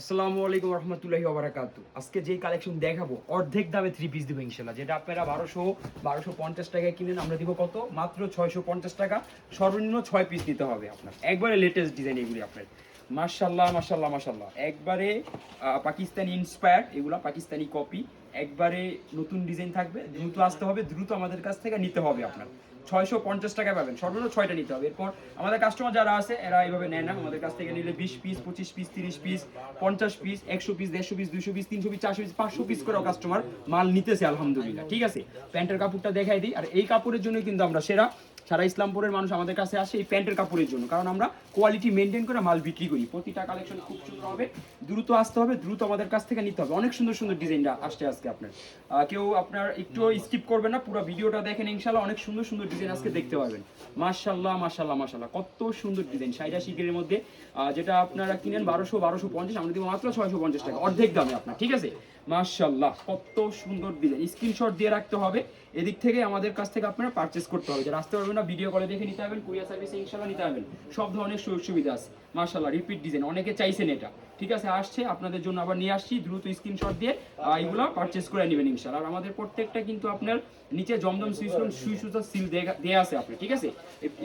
আসসালামু আলাইকুম রহমতুল্লাহি ওবরাকাতু আজকে যেই কালেকশন দেখাবো, অর্ধেক দামে থ্রি পিস দেবো ইনশাল্লাহ যেটা আপনারা বারোশো বারোশো পঞ্চাশ টাকায় কিনেন, আমরা দিব কত? মাত্র ছয়শো পঞ্চাশ টাকা। সর্বনিম্ন ছয় পিস নিতে হবে আপনার। একবারে লেটেস্ট ডিজাইন এগুলি আপনার। মার্শাল্লাহ মার্শাল্লাহ মার্শাল্লাহ একবারে পাকিস্তানি ইন্সপায়ার এগুলো পাকিস্তানি কপি একবারে নতুন ডিজাইন থাকবে, দ্রুত আসতে হবে, দ্রুত আমাদের কাছ থেকে নিতে হবে আপনার। ছয়শো পঞ্চাশ টাকা পাবেন। সর্বোচ্চ ছয়টা নিতে হবে। এরপর আমাদের কাস্টমার যারা আছে, এরা এইভাবে নেয় না। আমাদের কাছ থেকে নিলে বিশ পিস পঁচিশ পিস তিরিশ পিস পঞ্চাশ পিস একশো পিস দেড়শো পিস দুশো পিস তিনশো পিস চারশো পিস পাঁচশো পিস করেও কাস্টমার মাল নিতেছে, আলহামদুলিল্লাহ। ঠিক আছে? প্যান্টের কাপড়টা দেখাই দিই। আর এই কাপড়ের জন্য কিন্তু আমরা সেরা। সারা ইসলামপুরের মানুষ আমাদের কাছে আসে এই প্যান্টের কাপড়ের জন্য। কারণ আমরা কোয়ালিটি মেনটেন করে মাল বিক্রি করি। প্রতিটা কালেকশন খুব সুন্দর হবে, দ্রুত আসতে হবে, দ্রুত আমাদের কাছ থেকে নিতে হবে। অনেক সুন্দর সুন্দর ডিজাইনটা আসছে আজকে আপনার। কেউ আপনার একটু স্কিপ করবেন না, পুরো ভিডিওটা দেখেন ইনশাল্লাহ অনেক সুন্দর সুন্দর ডিজাইন আজকে দেখতে পারবেন মার্শাল্লাহ মার্শাল্লাহ মার্শাল্লাহ কত সুন্দর ডিজাইন সাইডা শিখের মধ্যে যেটা আপনারা কিনেন বারোশো বারোশো পঞ্চাশ, আমরা দিব মাত্র ছয়শো পঞ্চাশ টাকা। অর্ধেক দামে আপনার, ঠিক আছে? মার্শাল্লাহ কত সুন্দর ডিজাইন স্ক্রিনশট দিয়ে রাখতে হবে। এদিক থেকে আমাদের কাছ থেকে আপনারা পারচেস করতে হবে। যারা আসতে পারবেন না ভিডিও কলে দেখে নিতে পারবেন কুরিয়ার সার্ভিসে ইনশাল্লাহ নিতে পারবেন। সব ধরনের সুযোগ সুবিধা আছে। মার্শাল্লাহ রিপিট ডিজাইন অনেকে চাইছেন এটা। ঠিক আছে, আসছে, আপনাদের জন্য আবার নিয়ে আসছি। দ্রুত স্ক্রিনশট দিয়ে এগুলো পারচেস করে নেবেন ইনশাল্লাহ আর আমাদের প্রত্যেকটা কিন্তু আপনার নিচে জমজম সুইসন সুই সুতা সিল দেওয়া আছে আপনি। ঠিক আছে?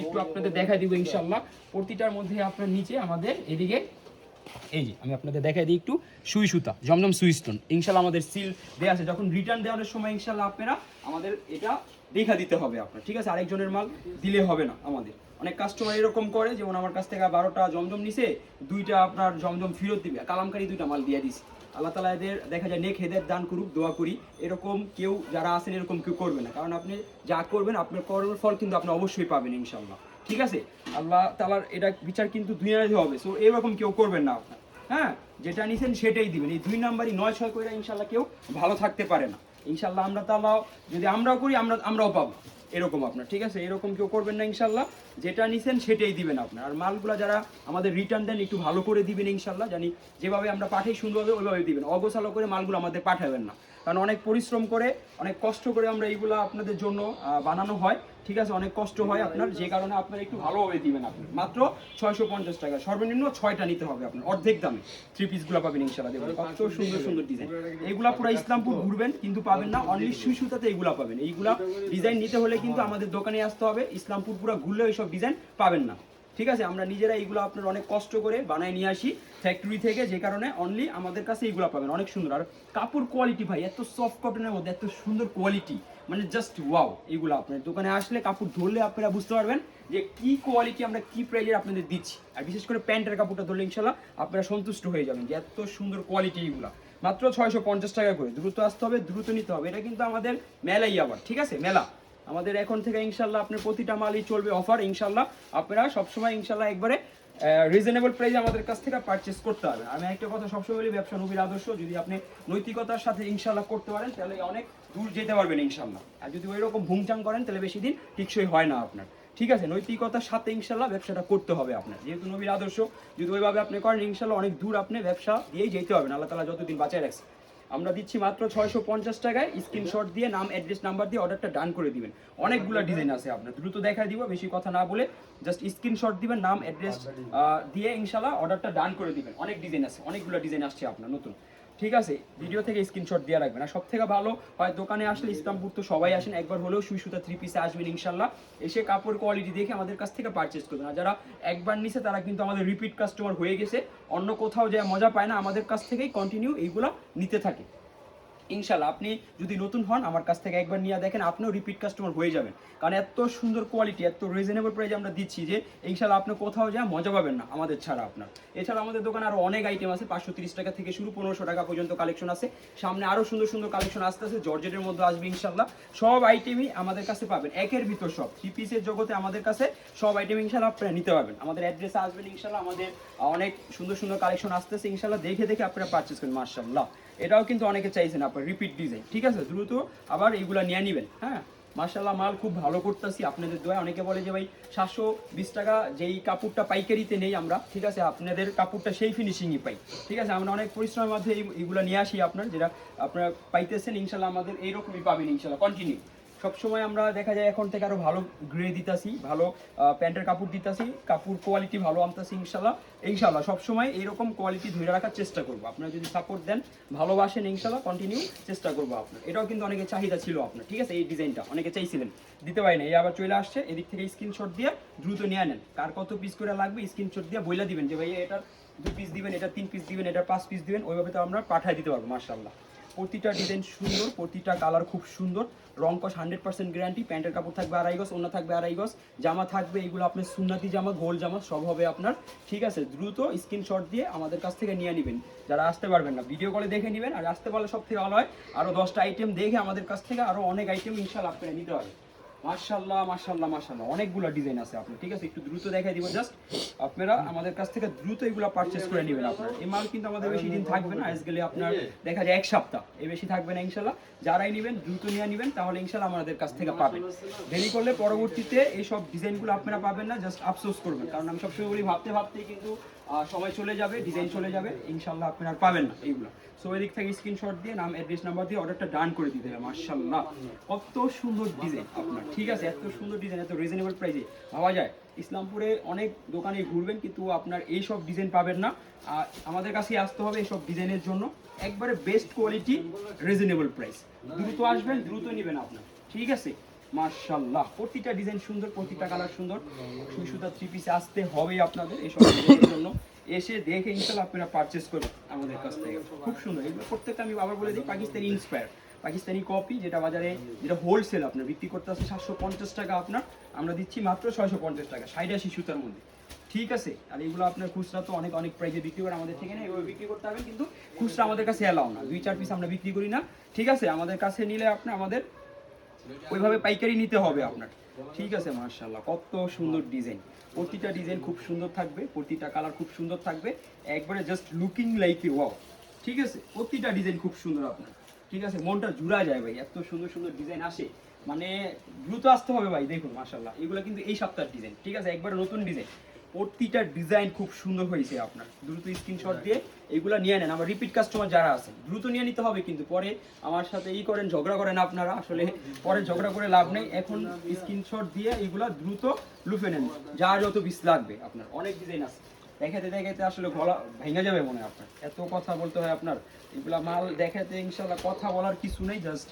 একটু আপনাদের দেখাই দিব ইনশাল্লাহ প্রতিটার মধ্যে আপনার নিচে আমাদের এদিকে এই যে, আমি আপনাদের দেখাই দিই একটু সুই সুতা, জমজম সুই স্টোন ইনশাল্লাহ আমাদের সিল দেওয়া আছে। যখন রিটার্ন দেওয়ার সময় ইনশাল্লাহ আপনারা আমাদের এটা দেখা দিতে হবে আপনার। ঠিক আছে? আরেকজনের মাল দিলে হবে না আমাদের। অনেক কাস্টমার এরকম করে, যেমন আমার কাছ থেকে বারোটা জমজম নিছে, দুইটা আপনার জমজম ফেরত দিবে। কালামকারি দুইটা মাল দিয়ে দিছে। আল্লাহ তালা এদের দেখা যায়, নেক হেদের দান করুক, দোয়া করি। এরকম কেউ যারা আছেন, এরকম কেউ করবে না। কারণ আপনি যা করবেন, আপনার কর্মের ফল কিন্তু আপনি অবশ্যই পাবেন ইনশাল্লাহ ঠিক আছে? আল্লাহ তালার এটা বিচার কিন্তু দুই দুনিয়াতে হবে। সো এরকম কেউ করবেন না আপনার। হ্যাঁ? যেটা নিছেন সেটাই দিবেন। এই দুই নাম্বারই নয়, ছয় করে ইনশাল্লাহ কেউ ভালো থাকতে পারে না। ইনশাল্লাহ আমরা তালাও যদি আমরাও করি, আমরা, আমরাও পাবো। এরকম আপনার, ঠিক আছে? এরকম কেউ করবেন না ইনশাল্লাহ যেটা নিছেন সেটাই দিবেন আপনার। আর মালগুলো যারা আমাদের রিটার্ন দেন, একটু ভালো করে দিবেন ইনশাল্লাহ জানি যেভাবে আমরা পাঠাই, সুন্দরভাবে ওইভাবে দিবেন। অগোছালো করে মালগুলো আমাদের পাঠাবেন না। কারণ অনেক পরিশ্রম করে, অনেক কষ্ট করে আমরা এইগুলো আপনাদের জন্য বানানো হয়। ঠিক আছে? অনেক কষ্ট হয় আপনার, যে কারণে আপনার একটু ভালোভাবে দিবেন আপনি। মাত্র ছয়শো পঞ্চাশ টাকা। সর্বনিম্ন ছয়টা নিতে হবে আপনার, অর্ধেক দামে। থ্রি পিসগুলো পাবেন ইনশাল্লাহ দেখবেন কত সুন্দর সুন্দর ডিজাইন এইগুলা পুরো ইসলামপুর ঘুরবেন, কিন্তু পাবেন না অনলি সুই সুতাতে এইগুলা পাবেন। এইগুলা ডিজাইন নিতে হলে কিন্তু আমাদের দোকানে আসতে হবে। ইসলামপুর পুরো ঘুরলে এইসব ডিজাইন পাবেন না। ঠিক আছে, আমরা নিজেরা এইগুলো আপনার অনেক কষ্ট করে বানায় নিয়ে আসি ফ্যাক্টরি থেকে, যে কারণে অনলি আমাদের কাছে এইগুলো পাবেন। অনেক সুন্দর। আর কাপড় কোয়ালিটি ভাই, এত সফট কটনের মধ্যে এত সুন্দর কোয়ালিটি মানে জাস্ট ওয়াও এইগুলো আপনার। দোকানে আসলে কাপড় ধরলে আপনারা বুঝতে পারবেন যে কি কোয়ালিটি আমরা কি প্রাইজের আপনাদের দিচ্ছি। আর বিশেষ করে প্যান্টের কাপড়টা ধরলে ইনশাল্লাহ আপনারা সন্তুষ্ট হয়ে যাবেন যে এত সুন্দর কোয়ালিটি এইগুলা। মাত্র ছয়শো পঞ্চাশ টাকা করে। দ্রুত আসতে হবে, দ্রুত নিতে হবে। এটা কিন্তু আমাদের মেলাই আবার ঠিক আছে? মেলা। আমাদের এখন থেকে ইনশাল্লাহ আপনার প্রতিটা মালই চলবে অফার ইনশাল্লাহ আপনারা সবসময় ইনশাল্লাহ একবারে রিজনেবল প্রাইসে আমাদের কাছ থেকে পারচেস করতে হবে। আমি একটা কথা সবসময় বলি, ব্যবসা নবীর আদর্শ, যদি আপনি নৈতিকতার সাথে ইনশাল্লাহ করতে পারেন, তাহলে অনেক দূর যেতে পারবেন ইনশাল্লাহ। আর যদি ওই রকম ভুংচাং করেন, তাহলে বেশি দিন টিকসই হয় না আপনার। ঠিক আছে, নৈতিকতার সাথে ইনশাল্লাহ ব্যবসাটা করতে হবে আপনার। যেহেতু নবীর আদর্শ, যদি ওইভাবে আপনি করেন, ইনশাল্লাহ অনেক দূর আপনি ব্যবসা দিয়েই যেতে হবে আল্লাহ তালা যতদিন বাঁচায় রাখছে। আমরা দিচ্ছি মাত্র ছয়শো পঞ্চাশ টাকায় স্ক্রিনশট দিয়ে নাম অ্যাড্রেস নাম্বার দিয়ে অর্ডারটা ডান করে দিবেন। অনেকগুলো ডিজাইন আছে আপনার দ্রুত দেখায় দিব বেশি কথা না বলে জাস্ট স্ক্রিনশট দিবেন নাম অ্যাড্রেস দিয়ে ইনশাল্লাহ অর্ডারটা ডান করে দিবেন। অনেক ডিজাইন আছে অনেকগুলো ডিজাইন আসছে আপনার নতুন। ঠিক আছে ভিডিও থেকে স্ক্রিনশট দিয়ে রাখবেন। আর সব থেকে ভালো হয়, দোকানে আসলে ইসলামপুর তো সবাই আসেন, একবার হলেও সুই সুতা থ্রি পিসে আসবেন ইনশাল্লাহ। এসে কাপড় কোয়ালিটি দেখে আমাদের কাছ থেকে পারচেস করবেন। আর যারা একবার নিছে, তারা কিন্তু আমাদের রিপিট কাস্টমার হয়ে গেছে। অন্য কোথাও যায় মজা পায় না, আমাদের কাছ থেকেই কন্টিনিউ এইগুলো নিতে থাকে। ইনশাল্লাহ আপনি যদি নতুন হন, আমার কাছ থেকে একবার নিয়ে দেখেন, আপনিও রিপিট কাস্টমার হয়ে যাবেন। কারণ এত সুন্দর কোয়ালিটি এত রিজনেবল প্রাইস আমরা দিচ্ছি যে ইনশাল্লাহ আপনি কোথাও যা মজা পাবেন না, আমাদের ছাড়া আপনার। এছাড়া আমাদের দোকানে আরও অনেক আইটেম আছে, পাঁচশো তিরিশ টাকা থেকে শুরু, পনেরোশো টাকা পর্যন্ত কালেকশন আছে। সামনে আরও সুন্দর সুন্দর কালেকশন আসতে আছে জর্জেটের মধ্যে আসবে ইনশাল্লাহ সব আইটেমই আমাদের কাছে পাবেন, একের ভিতর সব। থ্রি পিসের জগতে আমাদের কাছে সব আইটেম ইনশাল্লাহ আপনারা নিতে পারবেন। আমাদের অ্যাড্রেসে আসবেন ইনশাল্লাহ আমাদের অনেক সুন্দর সুন্দর কালেকশন আসতেছে ইনশাল্লাহ দেখে দেখে আপনারা পারচেস করেন মার্শাল্লাহ এটাও কিন্তু অনেকে চাইছেন আপনার রিপিট ডিজাইন ঠিক আছে? দ্রুত আবার এইগুলো নিয়ে নেবেন হ্যাঁ? মার্শাল্লাহ মাল খুব ভালো করতেছি আপনাদের দোয়া অনেকে বলে যে, ভাই, সাতশো বিশ টাকা যেই কাপড়টা পাইকারিতে নেই আমরা, ঠিক আছে? আপনাদের কাপড়টা সেই ফিনিশিংই পাই। ঠিক আছে? আমরা অনেক পরিশ্রমের মধ্যে এই- এইগুলো নিয়ে আসি আপনার, যেটা আপনারা পাইতেছেন ইনশাল্লাহ আমাদের এইরকমই পাবেন ইনশাল্লাহ কন্টিনিউ সবসময় আমরা দেখা যায় এখন থেকে আরও ভালো গ্রে দিতাছি, ভালো প্যান্টের কাপড় দিতাছি, কাপড় কোয়ালিটি ভালো আনতাছি ইনশাল্লাহ। ইনশাল্লাহ সবসময় এরকম কোয়ালিটি ধরে রাখার চেষ্টা করব। আপনারা যদি সাপোর্ট দেন, ভালোবাসেন ইনশাল্লাহ কন্টিনিউ চেষ্টা করব আপনার। এটাও কিন্তু অনেকে চাহিদা ছিল আপনার, ঠিক আছে? এই ডিজাইনটা অনেকে চাইছিলেন, দিতে পারি না এই আবার চলে আসছে, এদিক থেকে স্ক্রিনশট দিয়ে দ্রুত নিয়ে নেন কার কত পিস করে লাগবে স্ক্রিনশট দিয়ে বইলা দিবেন যে ভাই এটার দু পিস দিবেন এটা তিন পিস দিবেন এটা পাঁচ পিস দিবেন। ওইভাবে তো আমরা পাঠাই দিতে পারব মার্শাল্লাহ প্রতিটা ডিজাইন সুন্দর, প্রতিটা কালার খুব সুন্দর। রং কস হান্ড্রেড পার্সেন্ট গ্যারান্টি প্যান্টের কাপড় থাকবে আড়াই অন্য থাকবে আড়াই গজ, জামা থাকবে এগুলো আপনার সুন্নাতি জামা, গোল জামা, সব হবে আপনার। ঠিক আছে, দ্রুত স্ক্রিনশট দিয়ে আমাদের কাছ থেকে নিয়ে নেবেন। যারা আসতে পারবেন না ভিডিও কলে দেখে নেবেন। আর আসতে পারলে সব থেকে ভালো হয় আরও দশটা আইটেম দেখে আমাদের কাছ থেকে আরও অনেক আইটেম ইনশাল আপনারা নিতে হবে মার্শাল্লাহ মার্শাল্লাহ মার্শাল্লাহ অনেকগুলো ডিজাইন আছে আপনার ঠিক আছে? একটু দ্রুত দেখাই দিব জাস্ট আপনারা আমাদের কাছ থেকে দ্রুত এগুলো পারচেস করে নেবেন আপনার। এই মাল কিন্তু আমাদের বেশি দিন থাকবে না আজ গেলে আপনার দেখা যায় এক সপ্তাহ। এই বেশি থাকবে না ইনশাল্লাহ যারাই নেবেন দ্রুত নিয়ে নেবেন তাহলে ইনশাল্লাহ আমাদের কাছ থেকে পাবেন। দেরি করলে পরবর্তীতে এইসব ডিজাইনগুলো আপনারা পাবেন না জাস্ট আফসোস করবেন। কারণ আমি সবসময় বলি ভাবতে ভাবতেই কিন্তু সময় চলে যাবে ডিজাইন চলে যাবে ইনশাল্লাহ আপনারা আর পাবেন না এইগুলো। সো এদিক থেকে স্ক্রিনশট দিয়ে, নাম অ্যাড্রেস নাম্বার দিয়ে অর্ডারটা ডান করে দিতে হবে মার্শাল্লাহ কত সুন্দর ডিজাইন আপনার, ঠিক আছে? এত সুন্দর ডিজাইন এত রিজনেবল প্রাইসে ভাবা যায়, ইসলামপুরে অনেক দোকানে ঘুরবেন, কিন্তু আপনার এই সব ডিজাইন পাবেন না। আর আমাদের কাছে আসতে হবে এইসব ডিজাইনের জন্য। একবারে বেস্ট কোয়ালিটি রিজনেবল প্রাইস দ্রুত আসবেন, দ্রুত নেবেন আপনার, ঠিক আছে? মার্শাল্লাহ প্রতিটা ডিজাইন সুন্দর, প্রতিটা কালার সুন্দর। সুই থ্রি পিসে আসতে হবে আপনাদের এইসব ডিজাইনের জন্য। এসে দেখে ইনশাল্লাহ আপনারা পারচেস করবেন আমাদের কাছ থেকে। খুব সুন্দর। এগুলো প্রত্যেকটা আমি আবার বলে দিই, পাকিস্তানি ইন্সপায়ার পাকিস্তানি কপি যেটা বাজারে, যেটা হোলসেল আপনার বিক্রি করতে আসছে সাতশো পঞ্চাশ টাকা আপনার। আমরা দিচ্ছি মাত্র ছয়শো পঞ্চাশ টাকা, ষাট আশি সুতার মধ্যে। ঠিক আছে? আর এগুলো আপনার খুচরা তো অনেক অনেক প্রাইসে বিক্রি করে আমাদের থেকে না এভাবে বিক্রি করতে হবে। কিন্তু খুচরা আমাদের কাছে এলাও না। দুই, চার পিস আমরা বিক্রি করি না। ঠিক আছে? আমাদের কাছে নিলে আপনি আমাদের ওইভাবে পাইকারি নিতে হবে আপনার ঠিক আছে মার্শাল্লাহ কত সুন্দর ডিজাইন। প্রতিটা ডিজাইন খুব সুন্দর থাকবে, প্রতিটা কালার খুব সুন্দর থাকবে। একবারে just looking like a wow ঠিক আছে, প্রতিটা ডিজাইন খুব সুন্দর আপনার। ঠিক আছে, মনটা জুড়া যায় ভাই, এত সুন্দর সুন্দর ডিজাইন আসে। মানে দ্রুত আসতে হবে ভাই, দেখুন মার্শাল্লাহ এগুলো কিন্তু এই সপ্তাহের ডিজাইন। ঠিক আছে, একবারে নতুন ডিজাইন। প্রতিটা ডিজাইন খুব সুন্দর হয়েছে আপনার। দ্রুত স্ক্রিনশট দিয়ে এগুলা নিয়ে নেন। আমার রিপিট কাস্টমার যারা আছে দ্রুত নিয়ে নিতে হবে কিন্তু। পরে আমার সাথে ই করেন ঝগড়া করেন আপনারা আসলে পরে ঝগড়া করে লাভ নেই। এখন স্ক্রিনশট দিয়ে এগুলা দ্রুত লুফে নেন। যা যত পিস লাগবে আপনার। অনেক ডিজাইন আছে। দেখাতে দেখাতে আসলে গলা ভেঙে যাবে মনে হয় আপনার। এত কথা বলতে হয় আপনার। এগুলা মাল দেখাতে ইনশাল্লাহ কথা বলার কিছু নেই। জাস্ট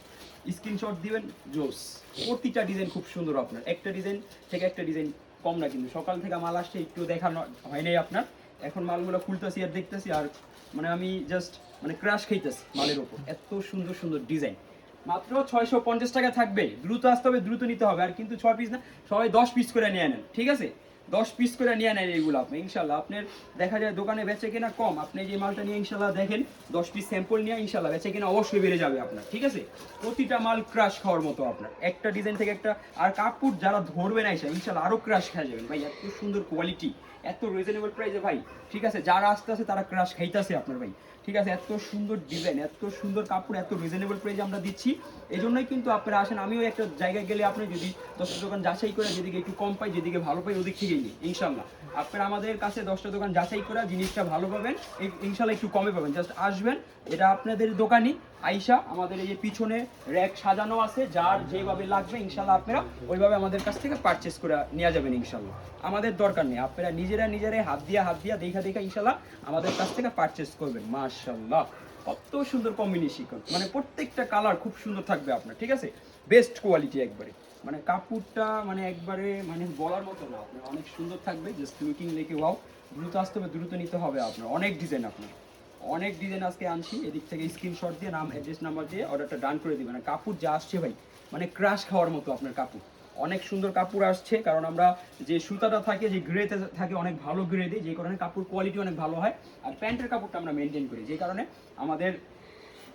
স্ক্রিনশট দিবেন জোস। প্রতিটা ডিজাইন খুব সুন্দর আপনার। একটা ডিজাইন থেকে একটা ডিজাইন কম না কিন্তু। সকাল থেকে মাল আসছে, একটু দেখানো হয় নাই আপনার। এখন মালগুলো খুলতেছি আর দেখতেছি আর মানে আমি জাস্ট মানে ক্রাশ খাইতেছি মালের ওপর এত সুন্দর সুন্দর ডিজাইন মাত্র ছয়শো পঞ্চাশ টাকা থাকবে। দ্রুত আসতে হবে, দ্রুত নিতে হবে। আর কিন্তু ছয় পিস না, সবাই দশ পিস করে নিয়ে নেন, ঠিক আছে? দশ পিস করে নিয়ে নেন এইগুলো আপনি ইনশাল্লাহ। আপনার দেখা যায় দোকানে বেচে কিনা কম, আপনি যে মালটা নিয়ে ইনশাল্লাহ দেখেন, দশ পিস স্যাম্পল নিয়ে ইনশাল্লাহ বেচে কিনা অবশ্যই বেড়ে যাবে আপনার, ঠিক আছে? প্রতিটা মাল ক্রাশ খাওয়ার মতো আপনার। একটা ডিজাইন থেকে একটা, আর কাপড় যারা ধরবে না এসে, ইনশাল্লাহ আরও ক্রাশ খেয়ে যাবেন ভাই, এত সুন্দর কোয়ালিটি এত রিজনেবল প্রাইসে ভাই, ঠিক আছে? যারা আসতে আসে তারা ক্রাশ খাইতেছে আপনার ভাই। ঠিক আছে, এত সুন্দর ডিজাইন এত সুন্দর কাপড়, এত রিজনেবল প্রাইস আমরা দিচ্ছি। এই জন্যই কিন্তু আপনারা আসেন, আমিও একটা জায়গায় গেলে আপনি যদি দশটা দোকান যাচাই করে, যেদিকে একটু কম পাই, যেদিকে ভালো পাই, ওদিক থেকেই নিই ইনশাল্লাহ আপনারা আমাদের কাছে দশটা দোকান যাচাই করা জিনিসটা ভালো পাবেন ইনশাল্লাহ একটু কমে পাবেন। জাস্ট আসবেন, এটা আপনাদের দোকানই আইসা আমাদের এই যে পিছনে র্যাক সাজানো আছে, যার যেভাবে লাগবে ইনশাল্লাহ আপনারা ওইভাবে আমাদের কাছ থেকে পারচেস করে নিয়ে যাবেন ইনশাল্লাহ আমাদের দরকার নেই, আপনারা নিজেরা নিজেরাই হাত দিয়া হাত দিয়া, দেখা দেখা ইনশাল্লাহ আমাদের কাছ থেকে পারচেস করবেন মাশাল্লাহ কত সুন্দর কম্বিনেশন মানে প্রত্যেকটা কালার খুব সুন্দর থাকবে আপনার, ঠিক আছে? বেস্ট কোয়ালিটি একবারে। মানে কাপড়টা মানে একবারে মানে বলার মতো না, আপনার অনেক সুন্দর থাকবে জাস্ট লুকিং লেকে ওয়াও দ্রুত আসতে হবে, দ্রুত নিতে হবে আপনার, অনেক ডিজাইন আপনার। অনেক ডিজাইন আজকে আনছি। এদিক থেকে স্ক্রিনশট দিয়ে, নাম অ্যাড্রেস নাম্বার দিয়ে অর্ডারটা ডান করে দিবেন। আর কাপড় যা আসছে ভাই মানে ক্রাশ খাওয়ার মতো আপনার কাপড়। অনেক সুন্দর কাপড় আসছে, কারণ আমরা যে সুতাটা থাকে, যে গ্রেতে থাকে, অনেক ভালো গ্রে দিই, যে কারণে কাপড় কোয়ালিটি অনেক ভালো হয়। আর প্যান্টের কাপড়টা আমরা মেনটেন করি, যে কারণে আমাদের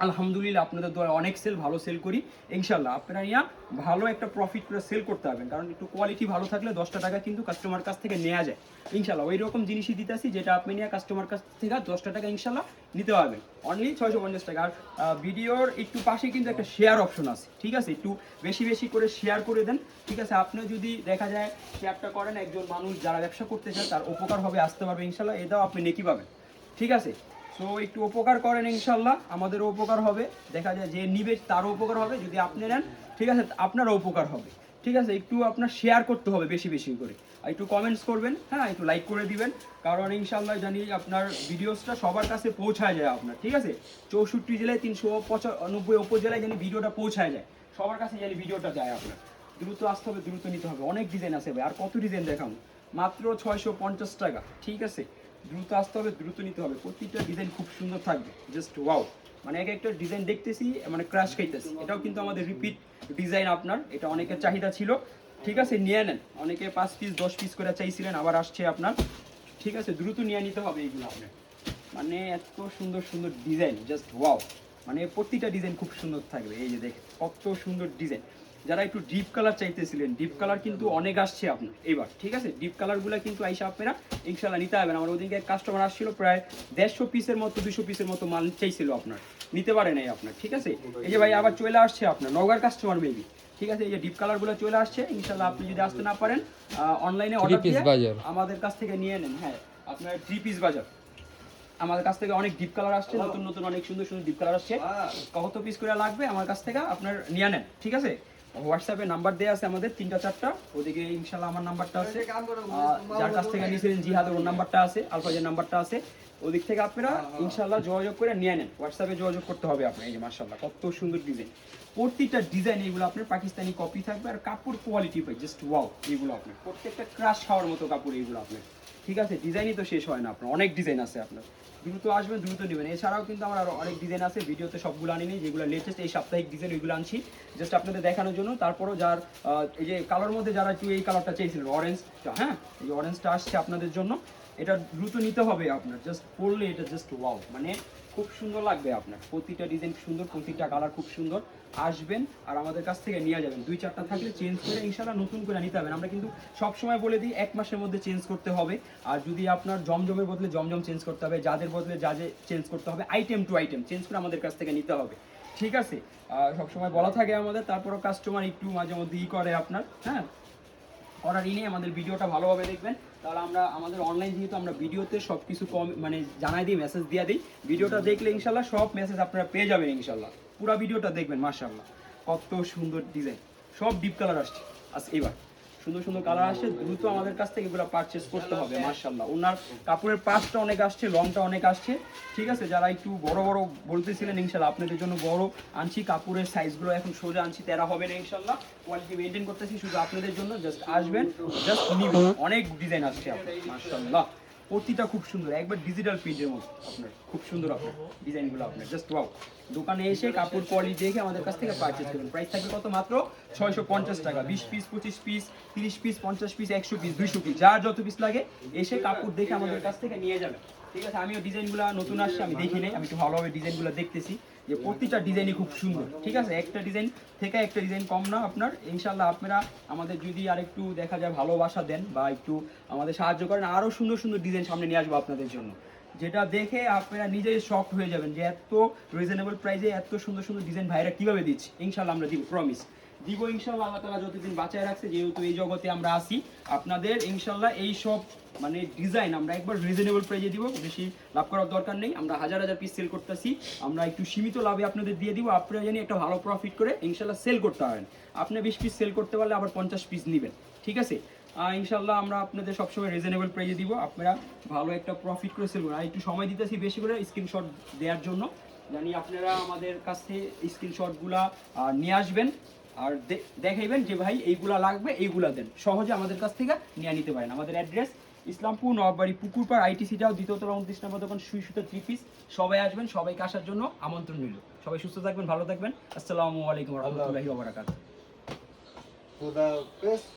আলহামদুলিল্লাহ আপনাদের দ্বারা অনেক সেল ভালো সেল করি। ইনশাল্লাহ আপনারা ইয়া, ভালো একটা প্রফিট করে সেল করতে পারবেন। কারণ একটু কোয়ালিটি ভালো থাকলে দশটা টাকা কিন্তু কাস্টমার কাছ থেকে নেওয়া যায়। ইনশাল্লাহ ওই রকম জিনিসই দিতেছি যেটা আপনি নিয়ে কাস্টমার কাছ থেকে দশটা টাকা ইনশাল্লাহ নিতে পারবেন। অনলি ছয়শো পঞ্চাশ টাকা। আর ভিডিওর একটু পাশে কিন্তু একটা শেয়ার অপশন আছে। ঠিক আছে? একটু বেশি বেশি করে শেয়ার করে দেন। ঠিক আছে? আপনি যদি দেখা যায় শেয়ারটা করেন, একজন মানুষ যারা ব্যবসা করতে চায়, তার উপকার হবে, আসতে পারবে ইনশাল্লাহ এটাও আপনি নেকি পাবেন। ঠিক আছে? তো একটু উপকার করেন ইনশাল্লাহ, আমাদেরও উপকার হবে। দেখা যায় যে নিবে, তারও উপকার হবে, যদি আপনি নেন, ঠিক আছে, আপনারও উপকার হবে। ঠিক আছে, একটু আপনার শেয়ার করতে হবে বেশি বেশি করে। আর একটু কমেন্টস করবেন হ্যাঁ একটু লাইক করে দিবেন। কারণ ইনশাল্লাহ জানি আপনার ভিডিওসটা সবার কাছে পৌঁছায় যায় আপনার, ঠিক আছে? চৌষট্টি জেলায় তিনশো পঁচানব্বই উপজেলায় জানি ভিডিওটা পৌঁছায় যায়। সবার কাছে জানি ভিডিওটা যায় আপনার। দ্রুত আসতে হবে, দ্রুত নিতে হবে। অনেক ডিজাইন আছে ভাই, আর কত ডিজাইন দেখাম মাত্র ছয়শো পঞ্চাশ টাকা, ঠিক আছে? দ্রুত আসতে হবে, দ্রুত নিতে হবে। প্রতিটা ডিজাইন খুব সুন্দর থাকবে। জাস্ট ওয়াও মানে এক একটা ডিজাইন দেখতেছি মানে ক্রাশ খাইতেছি। এটাও কিন্তু আমাদের রিপিট ডিজাইন আপনার। এটা অনেকের চাহিদা ছিল। ঠিক আছে, নিয়ে নেন। অনেকে পাঁচ পিস দশ পিস করে চাইছিলেন, আবার আসছে আপনার। ঠিক আছে, দ্রুত নিয়ে নিতে হবে এইগুলো আপনার। মানে এত সুন্দর সুন্দর ডিজাইন জাস্ট ওয়াও মানে প্রতিটা ডিজাইন খুব সুন্দর থাকবে। এই যে দেখেন, কত সুন্দর ডিজাইন যারা একটু ডিপ কালার চাইতেছিলেন ডিপ কালার কিন্তু অনেক আসছে আপনার। এবার ঠিক আছে? ডিপ কালারগুলো কিন্তু আইসা আপনারা ইনশাল্লাহ নিতে হবে আমার ওদিকে কাস্টমার আসছিল প্রায় দেড়শো পিসের মতো দুশো পিসের মতো মাল চাইছিল আপনার। নিতে পারে নাই আপনার ঠিক আছে? এই যে ভাই আবার চলে আসছে আপনার নগর কাস্টমার মেবি ঠিক আছে? এই যে ডিপ কালারগুলো চলে আসছে ইনশাল্লাহ আপনি যদি আসতে না পারেন অনলাইনে অর্ডার দিয়ে আমাদের কাছ থেকে নিয়ে নেন হ্যাঁ। আপনার থ্রি পিস বাজার। আমাদের কাছ থেকে অনেক ডিপ কালার আসছে নতুন নতুন অনেক সুন্দর সুন্দর ডিপ কালার আসছে। কত পিস করে লাগবে? আমার কাছ থেকে আপনার নিয়ে নেন ঠিক আছে? হোয়াটসঅ্যাপে নাম্বার দেওয়া আছে আমাদের তিনটা চারটা। ওদিকে ইনশাল্লাহ আমার নাম্বারটা আছে। যার কাছ থেকে নিয়েছিলেন জিহাদের ওর নাম্বারটা আছে আলফাজের নাম্বারটা আছে। ওদিক থেকে আপনারা ইনশাল্লাহ যোগাযোগ করে নিয়ে নেন। হোয়াটসঅ্যাপে যোগাযোগ করতে হবে আপনার এই যে মার্শাল্লাহ কত সুন্দর ডিজাইন প্রতিটা ডিজাইন এগুলো আপনার পাকিস্তানি কপি থাকবে আর কাপড় কোয়ালিটি পাই জাস্ট ওয়াও এগুলো আপনার। প্রত্যেকটা ক্রাশ খাওয়ার মতো কাপড় এগুলো আপনার। ঠিক আছে ডিজাইনই তো শেষ হয় না আপনার অনেক ডিজাইন আছে আপনার। দ্রুত আসবেন, দ্রুত নেবেন। এছাড়াও কিন্তু আমার আরও অনেক ডিজাইন আছে, ভিডিওতে সবগুলো আনিনি যেগুলো লেটেস্ট এই সাপ্তাহিক ডিজাইন ওইগুলো আনছি। জাস্ট আপনাদের দেখানোর জন্য। তারপরও যার এই যে কালার মধ্যে যারা একটু এই কালারটা চেয়েছিলেন অরেঞ্জটা হ্যাঁ? এই অরেঞ্জটা আসছে আপনাদের জন্য। এটা দ্রুত নিতে হবে আপনার জাস্ট পরলে এটা জাস্ট ওয়াও মানে খুব সুন্দর লাগবে আপনার। প্রতিটা ডিজাইন সুন্দর, প্রতিটা কালার খুব সুন্দর। আসবেন আর আমাদের কাছ থেকে নিয়ে যাবেন। দুই চারটা থাকলে চেঞ্জ করে ইনশাল্লাহ নতুন করে নিতে হবে। আমরা কিন্তু সব সময় বলে দিই, এক মাসের মধ্যে চেঞ্জ করতে হবে। আর যদি আপনার জমজমের বদলে জমজম চেঞ্জ করতে হবে, যাদের বদলে যা যে চেঞ্জ করতে হবে আইটেম টু আইটেম চেঞ্জ করে আমাদের কাছ থেকে নিতে হবে। ঠিক আছে? সবসময় বলা থাকে আমাদের, তারপরও কাস্টমার একটু মাঝে মধ্যে ই করে আপনার হ্যাঁ? অর্ডার নিয়ে আমাদের ভিডিওটা ভালোভাবে দেখবেন। তাহলে আমরা আমাদের অনলাইন যেহেতু আমরা ভিডিওতে সব কিছু কম মানে জানাই দিই মেসেজ দিয়ে দিই ভিডিওটা দেখলে ইনশাল্লাহ সব মেসেজ আপনারা পেয়ে যাবেন ইনশাল্লাহ। পুরো ভিডিওটা দেখবেন মাশাল্লাহ কত সুন্দর ডিজাইন সব ডিপ কালার আসছে। আস এবার সুন্দর সুন্দর কালার আসছে দ্রুত আমাদের কাছ থেকে এগুলো পারচেস করতে হবে মার্শাল্লাহ ওনার কাপড়ের পাশটা অনেক আসছে লংটা অনেক আসছে, ঠিক আছে? যারা একটু বড় বড় বলতেছিলেন ইনশাল্লাহ আপনাদের জন্য বড় আনছি, কাপড়ের সাইজগুলো এখন সোজা আনছি, তেরা হবে না ইনশাল্লাহ কোয়ালিটি মেনটেন করতেছি, শুধু আপনাদের জন্য জাস্ট আসবেন জাস্ট নিবেন অনেক ডিজাইন আসছে আপনার মাশাল্লাহ প্রতিটা খুব সুন্দর, একবার ডিজিটাল প্রিন্টের মতো আপনার, খুব সুন্দর আপনার ডিজাইনগুলো আপনার জাস্ট ওয়াও দোকানে এসে কাপড় কোয়ালিটি দেখে আমাদের কাছ থেকে পারচেজ করবেন প্রাইস থাকবে কত মাত্র? ছয়শো পঞ্চাশ টাকা। বিশ পিস পঁচিশ পিস তিরিশ পিস পঞ্চাশ পিস একশো পিস দুইশো পিস যার যত পিস লাগে, এসে কাপড় দেখে আমাদের কাছ থেকে নিয়ে যাবেন ঠিক আছে, আমিও ডিজাইনগুলো নতুন আসছে, আমি দেখি নাই, আমি একটু ভালোভাবে ডিজাইনগুলো দেখতেছি। যে প্রতিটা ডিজাইনই খুব সুন্দর, ঠিক আছে? একটা ডিজাইন থেকে একটা ডিজাইন কম না আপনার। ইনশাল্লাহ আপনারা আমাদের যদি আর একটু দেখা যায় ভালোবাসা দেন বা একটু আমাদের সাহায্য করেন আরও সুন্দর সুন্দর ডিজাইন সামনে নিয়ে আসব আপনাদের জন্য। যেটা দেখে আপনারা নিজেই শক হয়ে যাবেন যে এত রিজনেবল প্রাইসে এত সুন্দর সুন্দর ডিজাইন ভাইরা কীভাবে দিচ্ছে। ইনশাল্লাহ আমরা দিব প্রমিস দিব ইনশাল্লাহ আল্লাহ তালা যতদিন বাঁচায় রাখছে, যেহেতু এই জগতে আমরা আসি আপনাদের ইনশাল্লাহ এই সব মানে ডিজাইন আমরা একবার রিজনেবল প্রাইজে দিব, বেশি লাভ করার দরকার নেই। আমরা হাজার হাজার পিস সেল করতেছি। আমরা একটু সীমিত লাভে আপনাদের দিয়ে দিব। আপনারা জানি একটা ভালো প্রফিট করে ইনশাল্লাহ সেল করতে পারেন। আপনি বিশ পিস সেল করতে পারলে আবার পঞ্চাশ পিস নেবেন। ঠিক আছে? ইনশাল্লাহ আমরা আপনাদের সবসময় রিজনেবল প্রাইজে দিব। আপনারা ভালো একটা প্রফিট করে সেল করুন। আর একটু সময় দিতেছি বেশি করে স্ক্রিনশট দেওয়ার জন্য। জানি আপনারা আমাদের কাছ স্ক্রিনশটগুলা নিয়ে আসবেন। আর দেখাইবেন যে ভাই এইগুলা লাগবে, এইগুলা দেন। সহজে আমাদের কাছ থেকে নিয়ে নিতে পারেন। আমাদের অ্যাড্রেস ইসলামপুর নবাবাড়ি পুকুরপাড় আইটিসিটাও দ্বিতীয়তলা উনত্রিশ নম্বর দোকান, সুই সুতো থ্রি পিস সবাই আসবেন, সবাইকে আসার জন্য আমন্ত্রণ রইল। সবাই সুস্থ থাকবেন, ভালো থাকবেন। আসসালামু আলাইকুম রহমতুল্লাহি